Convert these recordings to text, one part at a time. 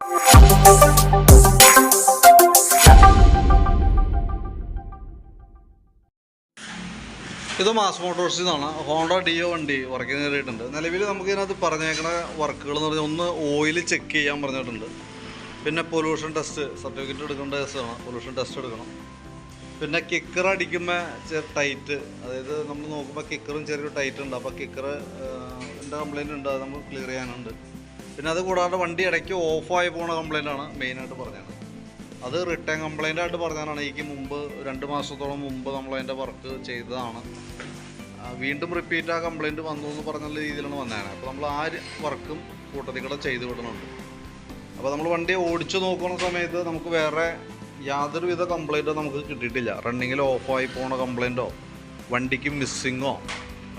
ഇത് മാസ് മോട്ടോഴ്സിൽ നിന്നാണ് Honda deo വണ്ടി വർക്കിന് കയറിയിട്ടുണ്ട്. നിലവിൽ നമുക്ക് ഇതിനകത്ത് പറഞ്ഞേക്കണ വർക്കുകൾ എന്ന് പറഞ്ഞാൽ ഒന്ന് ഓയിൽ ചെക്ക് ചെയ്യാൻ പറഞ്ഞിട്ടുണ്ട്. പിന്നെ പൊല്യൂഷൻ ടെസ്റ്റ് സർട്ടിഫിക്കറ്റ് എടുക്കേണ്ട ടെസ്റ്റാണ് പൊല്യൂഷൻ ടെസ്റ്റ് എടുക്കണം. പിന്നെ കിക്കർ അടിക്കുമ്പോൾ ചെറിയ ടൈറ്റ് അതായത് നമ്മൾ നോക്കുമ്പോൾ കിക്കറും ചെറിയൊരു ടൈറ്റ് ഉണ്ട്. അപ്പോൾ കിക്കർ എന്റെ കംപ്ലൈന്റ് ഉണ്ട്. അത് നമുക്ക് ക്ലിയർ ചെയ്യാനുണ്ട്. പിന്നെ അത് കൂടാതെ വണ്ടി ഇടയ്ക്ക് ഓഫായി പോണ കംപ്ലൈന്റ് ആണ് മെയിനായിട്ട് പറഞ്ഞത്. അത് റിട്ടേൺ കംപ്ലൈന്റ് ആയിട്ട് പറഞ്ഞതാണ്. എനിക്ക് മുമ്പ് രണ്ട് മാസത്തോളം മുമ്പ് നമ്മൾ അതിന്റെ വർക്ക് ചെയ്തതാണ്. വീണ്ടും റിപ്പീറ്റ് ആ കംപ്ലൈന്റ് വന്നു എന്ന് പറഞ്ഞ രീതിയിലാണ് വന്നതാണ് അപ്പോൾ നമ്മൾ ആ വർക്കും കൂട്ടത്തിൽ കൂടെ ചെയ്ത് വിടുന്നുണ്ട്. അപ്പോൾ നമ്മൾ വണ്ടി ഓടിച്ചു നോക്കുന്ന സമയത്ത് നമുക്ക് വേറെ യാതൊരുവിധ കംപ്ലൈന്റോ നമുക്ക് കിട്ടിയിട്ടില്ല. റണ്ണിങ്ങിൽ ഓഫായി പോണ കംപ്ലൈന്റോ വണ്ടിക്ക് മിസ്സിങ്ങോ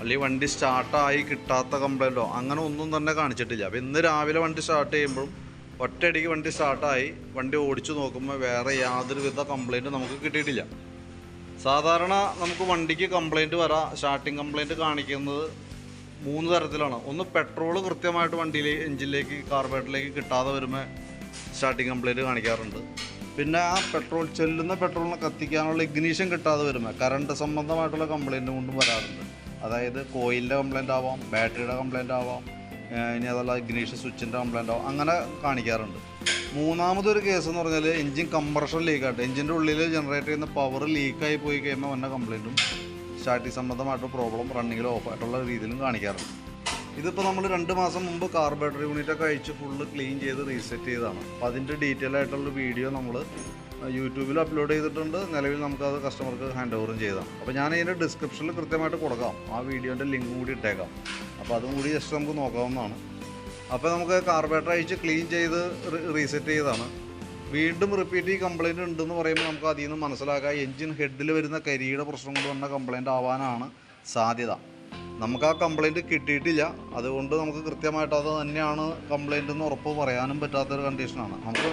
അല്ലെങ്കിൽ വണ്ടി സ്റ്റാർട്ടായി കിട്ടാത്ത കംപ്ലൈന്റോ അങ്ങനെ ഒന്നും തന്നെ കാണിച്ചിട്ടില്ല. അപ്പോൾ ഇന്ന് രാവിലെ വണ്ടി സ്റ്റാർട്ട് ചെയ്യുമ്പോഴും ഒറ്റയടിക്ക് വണ്ടി സ്റ്റാർട്ടായി വണ്ടി ഓടിച്ചു നോക്കുമ്പോൾ വേറെ യാതൊരുവിധ കംപ്ലൈന്റും നമുക്ക് കിട്ടിയിട്ടില്ല. സാധാരണ നമുക്ക് വണ്ടിക്ക് കംപ്ലൈന്റ് വരാം സ്റ്റാർട്ടിങ് കംപ്ലൈന്റ് കാണിക്കുന്നത് മൂന്ന് തരത്തിലാണ്. ഒന്ന് പെട്രോൾ കൃത്യമായിട്ട് വണ്ടിയിൽ എഞ്ചിനിലേക്ക് കാർബറേറ്ററിലേക്ക് കിട്ടാതെ വരുമ്പോൾ സ്റ്റാർട്ടിങ് കംപ്ലൈന്റ് കാണിക്കാറുണ്ട്. പിന്നെ ആ പെട്രോൾ ചെല്ലുന്ന പെട്രോളിനെ കത്തിക്കാനുള്ള ഇഗ്നീഷൻ കിട്ടാതെ വരുമ്പോൾ കറണ്ട് സംബന്ധമായിട്ടുള്ള കംപ്ലൈന്റ് കൊണ്ടും വരാറുണ്ട്. അതായത് കോയിലിന്റെ കംപ്ലയിന്റ് ആവാം ബാറ്ററിയുടെ കംപ്ലയിന്റ് ആവാം ഇനി അതല്ല ഇഗ്നീഷൻ സ്വിച്ചിന്റെ കംപ്ലയിന്റ് ആവാം അങ്ങനെ കാണിക്കാറുണ്ട്. മൂന്നാമതൊരു കേസ് എന്ന് പറഞ്ഞാൽ എഞ്ചിൻ കംപ്രഷൻ ലീക്കായിട്ട് എഞ്ചിന്റെ ഉള്ളിൽ ജനറേറ്റ് ചെയ്യുന്ന പവർ ലീക്കായി പോയി കഴിയുമ്പോൾ വന്ന കംപ്ലൈന്റും സ്റ്റാർട്ടിങ് സംബന്ധമായിട്ട് പ്രോബ്ലം റണ്ണിങ്ങിൽ ഓഫായിട്ടുള്ള രീതിയിലും കാണിക്കാറുണ്ട്. ഇതിപ്പോൾ നമ്മൾ രണ്ട് മാസം മുമ്പ് കാർബറേറ്റർ യൂണിറ്റൊക്കെ അഴിച്ച് ഫുള്ള് ക്ലീൻ ചെയ്ത് റീസെറ്റ് ചെയ്തതാണ്. അപ്പോൾ അതിന്റെ ഡീറ്റെയിൽ ആയിട്ടുള്ള വീഡിയോ നമ്മൾ യൂട്യൂബിൽ അപ്ലോഡ് ചെയ്തിട്ടുണ്ട്. നിലവിൽ നമുക്കത് കസ്റ്റമർക്ക് ഹാൻഡ് ഓവറും ചെയ്താം. അപ്പോൾ ഞാൻ അതിന്റെ ഡിസ്ക്രിപ്ഷനിൽ കൃത്യമായിട്ട് കൊടുക്കാം. ആ വീഡിയോന്റെ ലിങ്ക് കൂടി ഇട്ടേക്കാം. അപ്പോൾ അതും കൂടി ജസ്റ്റ് നമുക്ക് നോക്കാവുന്നതാണ്. അപ്പോൾ നമുക്ക് കാർബേറ്റർ അഴിച്ച് ക്ലീൻ ചെയ്ത് റീസെറ്റ് ചെയ്താണ് വീണ്ടും റിപ്പീറ്റ് ഈ കംപ്ലയിന്റ് ഉണ്ടെന്ന് പറയുമ്പോൾ നമുക്ക് അതിൽ നിന്ന് മനസ്സിലാക്കാം. എഞ്ചിൻ ഹെഡിൽ വരുന്ന കരിയുടെ പ്രശ്നം കൊണ്ട് വന്ന കംപ്ലയിന്റ് ആവാനാണ് സാധ്യത. നമുക്ക് ആ കംപ്ലയിന്റ് കിട്ടിയിട്ടില്ല. അതുകൊണ്ട് നമുക്ക് കൃത്യമായിട്ട് അത് തന്നെയാണ് കംപ്ലയിന്റ് എന്ന് ഉറപ്പ് പറയാനും പറ്റാത്തൊരു കണ്ടീഷനാണ് നമുക്ക്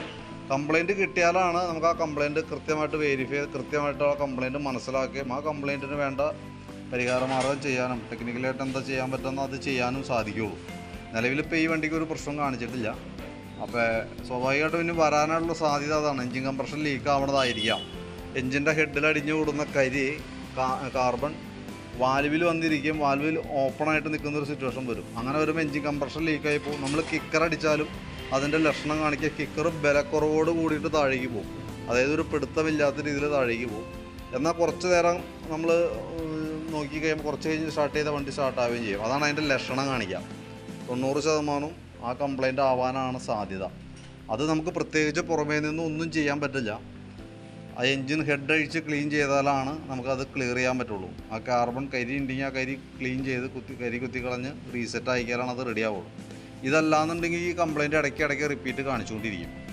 കംപ്ലൈന്റ് കിട്ടിയാലാണ് നമുക്ക് ആ കംപ്ലൈന്റ് കൃത്യമായിട്ട് വെരിഫൈ കൃത്യമായിട്ട് ആ കംപ്ലൈന്റ് മനസ്സിലാക്കുകയും ആ കംപ്ലൈന്റിന് വേണ്ട പരിഹാരമാർഗം ചെയ്യാനും ടെക്നിക്കലായിട്ട് എന്താ ചെയ്യാൻ പറ്റുന്ന അത് ചെയ്യാനും സാധിക്കുകയുള്ളൂ നിലവിലിപ്പോൾ ഈ വണ്ടിക്ക് ഒരു പ്രശ്നം കാണിച്ചിട്ടില്ല. അപ്പോൾ സ്വാഭാവികമായിട്ടും ഇനി വരാനുള്ള സാധ്യത അതാണ്. എഞ്ചിൻ കംപ്രഷൻ ലീക്ക് ആവണതായിരിക്കാം. എഞ്ചിന്റെ ഹെഡിൽ അടിഞ്ഞു കൂടുന്ന കരി കാർബൺ വാൽവിൽ വന്നിരിക്കും. വാൽവിൽ ഓപ്പണായിട്ട് നിൽക്കുന്ന ഒരു സിറ്റുവേഷൻ വരും. അങ്ങനെ വരുമ്പോൾ എഞ്ചിൻ കംപ്രഷൻ ലീക്കായി പോകും. നമ്മൾ കിക്കർ അടിച്ചാലും അതിന്റെ ലക്ഷണം കാണിക്കുക കിക്കർ ബലക്കുറവോട് കൂടിയിട്ട് താഴേക്ക് പോകും. അതായത് ഒരു പിടുത്തമില്ലാത്ത രീതിയിൽ താഴേക്ക് പോകും. എന്നാൽ കുറച്ച് നേരം നമ്മൾ നോക്കി കഴിയുമ്പോൾ കുറച്ച് കഴിഞ്ഞ് സ്റ്റാർട്ട് ചെയ്ത വണ്ടി സ്റ്റാർട്ട് ആവുകയും ചെയ്യും. അതാണ് അതിന്റെ ലക്ഷണം കാണിക്കുക. തൊണ്ണൂറ് ശതമാനവും ആ കംപ്ലൈന്റ് ആവാനാണ് സാധ്യത. അത് നമുക്ക് പ്രത്യേകിച്ച് പുറമേ നിന്ന് ഒന്നും ചെയ്യാൻ പറ്റില്ല. ആ എൻജിൻ ഹെഡ് അഴിച്ച് ക്ലീൻ ചെയ്താലാണ് നമുക്കത് ക്ലിയർ ചെയ്യാൻ പറ്റുള്ളൂ. ആ കാർബൺ കരി ഉണ്ടെങ്കിൽ ആ കരി ക്ലീൻ ചെയ്ത് കുത്തി കരി കുത്തി കളഞ്ഞ് റീസെറ്റ് ആയിക്കാലാണ് അത് റെഡി ആവുള്ളൂ. ഇതല്ലാന്നുണ്ടെങ്കിൽ ഈ കംപ്ലൈന്റ് ഇടയ്ക്ക് ഇടയ്ക്ക് റിപ്പീറ്റ് കാണിച്ചുകൊണ്ടിരിക്കും.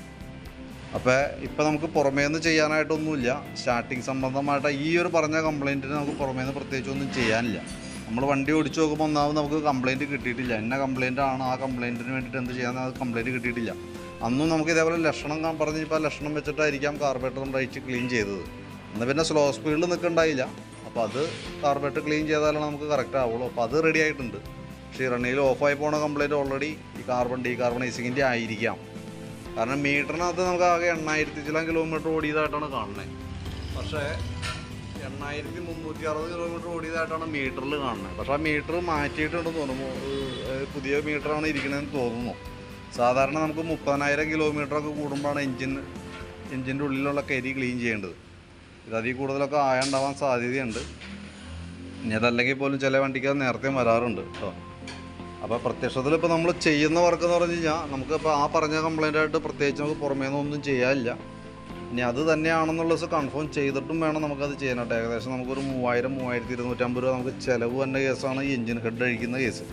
അപ്പോൾ ഇപ്പോൾ നമുക്ക് പുറമേ നിന്ന് ചെയ്യാനായിട്ടൊന്നുമില്ല. സ്റ്റാർട്ടിങ് സംബന്ധമായിട്ട് ഈ ഒരു പറഞ്ഞ കംപ്ലൈന്റിന് നമുക്ക് പുറമേ നിന്ന് പ്രത്യേകിച്ച് ഒന്നും ചെയ്യാനില്ല. നമ്മൾ വണ്ടി ഓടിച്ചു നോക്കുമ്പോൾ ഒന്നാമത് നമുക്ക് കംപ്ലൈന്റ് കിട്ടിയിട്ടില്ല. എന്ന കംപ്ലൈന്റ് ആണ് ആ കംപ്ലൈന്റിന് വേണ്ടിയിട്ട് എന്ത് ചെയ്യാൻ അത് കംപ്ലൈന്റ് കിട്ടിയിട്ടില്ല. അന്നും നമുക്ക് ഇതേപോലെ ലക്ഷണം കാ- പറഞ്ഞ് ഇപ്പോൾ ലക്ഷണം വെച്ചിട്ടായിരിക്കാം കാർബേറ്റർ നമ്മൾ അഴിച്ച് ക്ലീൻ ചെയ്തത്. എന്നാൽ പിന്നെ സ്ലോ സ്പീഡിൽ നിൽക്കണ്ടായില്ല അപ്പോൾ അത് കാർബേറ്റർ ക്ലീൻ ചെയ്താലാണ് നമുക്ക് കറക്റ്റ് ആവുള്ളൂ. അപ്പോൾ അത് റെഡി ആയിട്ടുണ്ട്. പക്ഷേ ഈ റണ്ണിയിൽ ഓഫായി പോണ കംപ്ലൈന്റ് ഓൾറെഡി ഈ കാർബൺ ഡീകാർബണൈസിങ്ങിന്റെ ആയിരിക്കാം. കാരണം മീറ്ററിനകത്ത് നമുക്ക് ആകെ എണ്ണായിരത്തി ചില കിലോമീറ്റർ ഓടിയതായിട്ടാണ് കാണുന്നത് പക്ഷേ എണ്ണായിരത്തി മുന്നൂറ്റി അറുപത് കിലോമീറ്റർ ഓടിയതായിട്ടാണ് മീറ്ററിൽ കാണുന്നത് പക്ഷേ ആ മീറ്റർ മാറ്റിയിട്ടുണ്ടെന്ന് തോന്നുന്നു. പുതിയ മീറ്ററാണ് ഇരിക്കുന്നതെന്ന് തോന്നുന്നു. സാധാരണ നമുക്ക് മുപ്പതിനായിരം കിലോമീറ്ററൊക്കെ കൂടുമ്പോഴാണ് എഞ്ചിൻ എഞ്ചിന്റെ ഉള്ളിലുള്ള കരി ക്ലീൻ ചെയ്യേണ്ടത്. ഇത് അതിൽ കൂടുതലൊക്കെ ആയുണ്ടാവാൻ സാധ്യതയുണ്ട്. ഇനി അതല്ലെങ്കിൽ പോലും ചില വണ്ടിക്ക് അത് നേരത്തെ വരാറുണ്ട് കേട്ടോ. അപ്പോൾ പ്രത്യക്ഷത്തിൽ ഇപ്പോൾ നമ്മൾ ചെയ്യുന്ന വർക്ക് എന്ന് പറഞ്ഞു കഴിഞ്ഞാൽ നമുക്ക് നമുക്കിപ്പോൾ ആ പറഞ്ഞ കംപ്ലൈന്റ് ആയിട്ട് പ്രത്യേകിച്ച് നമുക്ക് പുറമേ നിന്നൊന്നും ചെയ്യാനില്ല. ഇനി അത് തന്നെയാണെന്നുള്ളത് കൺഫേം ചെയ്തിട്ടും വേണം നമുക്കത് ചെയ്യാനായിട്ട്. ഏകദേശം നമുക്കൊരു മൂവായിരം മൂവായിരത്തി ഇരുന്നൂറ്റമ്പത് രൂപ നമുക്ക് ചിലവ് വന്ന കേസാണ് ഈ എഞ്ചിൻ ഹെഡ് അഴിക്കുന്ന കേസ്.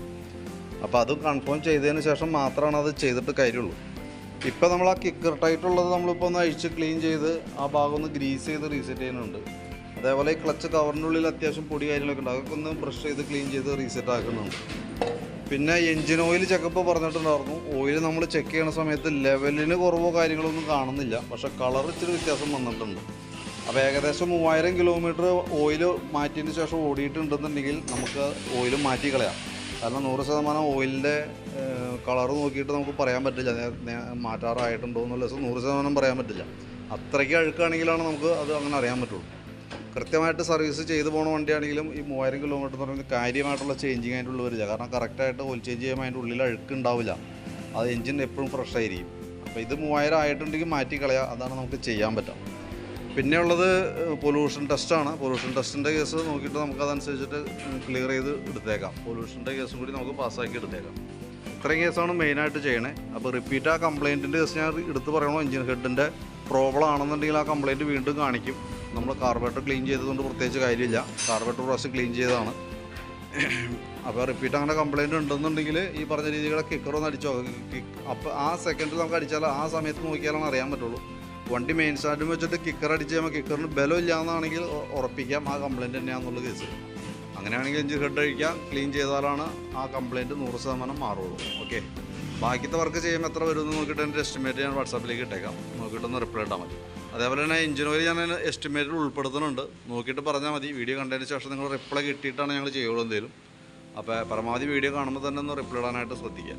അപ്പോൾ അത് കൺഫേം ചെയ്തതിന് ശേഷം മാത്രമാണ് അത് ചെയ്തിട്ട് കാര്യമുള്ളൂ. ഇപ്പോൾ നമ്മൾ ആ കിക്കർ ടൈറ്റുള്ളത് നമ്മളിപ്പോൾ ഒന്ന് അഴിച്ച് ക്ലീൻ ചെയ്ത് ആ ഭാഗം ഒന്ന് ഗ്രീസ് ചെയ്ത് റീസെറ്റ് ചെയ്യുന്നുണ്ട്. അതേപോലെ ഈ ക്ലച്ച് കവറിന്റെ ഉള്ളിൽ അത്യാവശ്യം പൊടി കാര്യങ്ങളൊക്കെ ഉണ്ട്. അതൊക്കെ ഒന്ന് ബ്രഷ് ചെയ്ത് ക്ലീൻ ചെയ്ത് റീസെറ്റ് ആക്കുന്നുണ്ട്. പിന്നെ എൻജിൻ ഓയിൽ ചെക്കപ്പ് പറഞ്ഞിട്ടുണ്ടായിരുന്നു. ഓയിൽ നമ്മൾ ചെക്ക് ചെയ്യണ സമയത്ത് ലെവലിന് കുറവോ കാര്യങ്ങളോ ഒന്നും കാണുന്നില്ല. പക്ഷെ കളർ ഇച്ചിരി വ്യത്യാസം വന്നിട്ടുണ്ട്. അപ്പോൾ ഏകദേശം മൂവായിരം കിലോമീറ്റർ ഓയിൽ മാറ്റിയതിന് ശേഷം ഓടിയിട്ടുണ്ടെന്നുണ്ടെങ്കിൽ നമുക്ക് ഓയിൽ മാറ്റി കളയാം. കാരണം നൂറ് ശതമാനം ഓയിലിന്റെ കളർ നോക്കിയിട്ട് നമുക്ക് പറയാൻ പറ്റില്ല. മാറ്റാറായിട്ടുണ്ടോ എന്നുള്ള നൂറ് ശതമാനം പറയാൻ പറ്റില്ല. അത്രയ്ക്ക് അഴുക്കാണെങ്കിലാണ് നമുക്ക് അത് അങ്ങനെ അറിയാൻ പറ്റുള്ളൂ. കൃത്യമായിട്ട് സർവീസ് ചെയ്തു പോണ വണ്ടിയാണെങ്കിലും ഈ മൂവായിരം കിലോമീറ്റർ എന്ന് പറയുന്നത് കാര്യമായിട്ടുള്ള ചേഞ്ചിങ് അതിന്റെ ഉള്ളിൽ വരില്ല കാരണം കറക്റ്റായിട്ട് ഓയിൽ ചേഞ്ച് ചെയ്യുമ്പോൾ അതിന്റെ ഉള്ളിൽ അഴുക്ക് ഉണ്ടാവില്ല. അത് എഞ്ചിൻ എപ്പോഴും ഫ്രഷ് ആയിരിക്കും. അപ്പോൾ ഇത് മൂവായിരം ആയിട്ടുണ്ടെങ്കിൽ മാറ്റി കളയുക അതാണ് നമുക്ക് ചെയ്യാൻ പറ്റുക പിന്നെ ഉള്ളത് പൊല്യൂഷൻ ടെസ്റ്റാണ് പൊല്യൂഷൻ ടെസ്റ്റിന്റെ കേസ് നോക്കിയിട്ട് നമുക്ക് അതനുസരിച്ചിട്ട് ക്ലിയർ ചെയ്ത് എടുത്തേക്കാം. പൊല്യൂഷന്റെ കേസും കൂടി നമുക്ക് പാസ്സാക്കി എടുത്തേക്കാം. ഇത്രയും കേസാണ് മെയിനായിട്ട് ചെയ്യണേ. അപ്പോൾ റിപ്പീറ്റ് ആ കംപ്ലയിന്റിന്റെ കേസ് ഞാൻ എടുത്ത് പറയണോ? എഞ്ചിൻ ഹെഡിന്റെ പ്രോബ്ലം ആണെന്നുണ്ടെങ്കിൽ ആ കംപ്ലയിന്റ് വീണ്ടും കാണിക്കും. നമ്മൾ കാർബറേറ്റർ ക്ലീൻ ചെയ്തതുകൊണ്ട് പ്രത്യേകിച്ച് കാര്യമില്ല. കാർബറേറ്റർ പ്രാവശ്യം ക്ലീൻ ചെയ്തതാണ്. അപ്പോൾ റിപ്പീറ്റ് അങ്ങനെ കംപ്ലയിന്റ് ഉണ്ടെന്നുണ്ടെങ്കിൽ ഈ പറഞ്ഞ രീതികളെ കിക്കർ ഒന്ന് അടിച്ചോ. അപ്പോൾ ആ സെക്കൻഡിൽ നമുക്ക് അടിച്ചാൽ ആ സമയത്ത് നോക്കിയാലാണ് അറിയാൻ പറ്റുള്ളൂ. വണ്ടി മെയിൻ സ്റ്റാൻഡിൽ വെച്ചിട്ട് കിക്കർ അടിച്ച് കഴിയുമ്പോൾ കിക്കറിന് ബലം ഇല്ലാന്നാണെങ്കിൽ ഉറപ്പിക്കാം. ആ കംപ്ലയിന്റ് തന്നെയാണെന്നുള്ള കേസ് അങ്ങനെയാണെങ്കിൽ എഞ്ചിൻ ഹെഡ് അഴിക്കാം. ക്ലീൻ ചെയ്താലാണ് ആ കംപ്ലയിന്റ് നൂറ് ശതമാനം മാറുള്ളൂ. ഓക്കെ ബാക്കിത്തെ വർക്ക് ചെയ്യുമ്പോൾ എത്ര വരുമെന്ന് നോക്കിയിട്ട് എന്റെ എസ്റ്റിമേറ്റ് ഞാൻ വാട്സാപ്പിലേക്ക് ഇട്ടേക്കാം. നോക്കിയിട്ടൊന്ന് റിപ്ലൈ ഇട്ടാൽ മതി. അതേപോലെ തന്നെ എഞ്ചിൻ ഓയിൽ ഞാൻ എസ്റ്റിമേറ്റിൽ ഉൾപ്പെടുത്തുന്നുണ്ട്. നോക്കിയിട്ട് പറഞ്ഞാൽ മതി. വീഡിയോ കണ്ടതിന് ശേഷം നിങ്ങൾ റിപ്ലൈ കിട്ടിയിട്ടാണ് ഞങ്ങൾ ചെയ്യുള്ളൂ എന്തെങ്കിലും അപ്പോൾ പരമാവധി വീഡിയോ കാണുമ്പോൾ തന്നെ ഒന്ന് റിപ്ലൈ ഇടാനായിട്ട് ശ്രദ്ധിക്കുക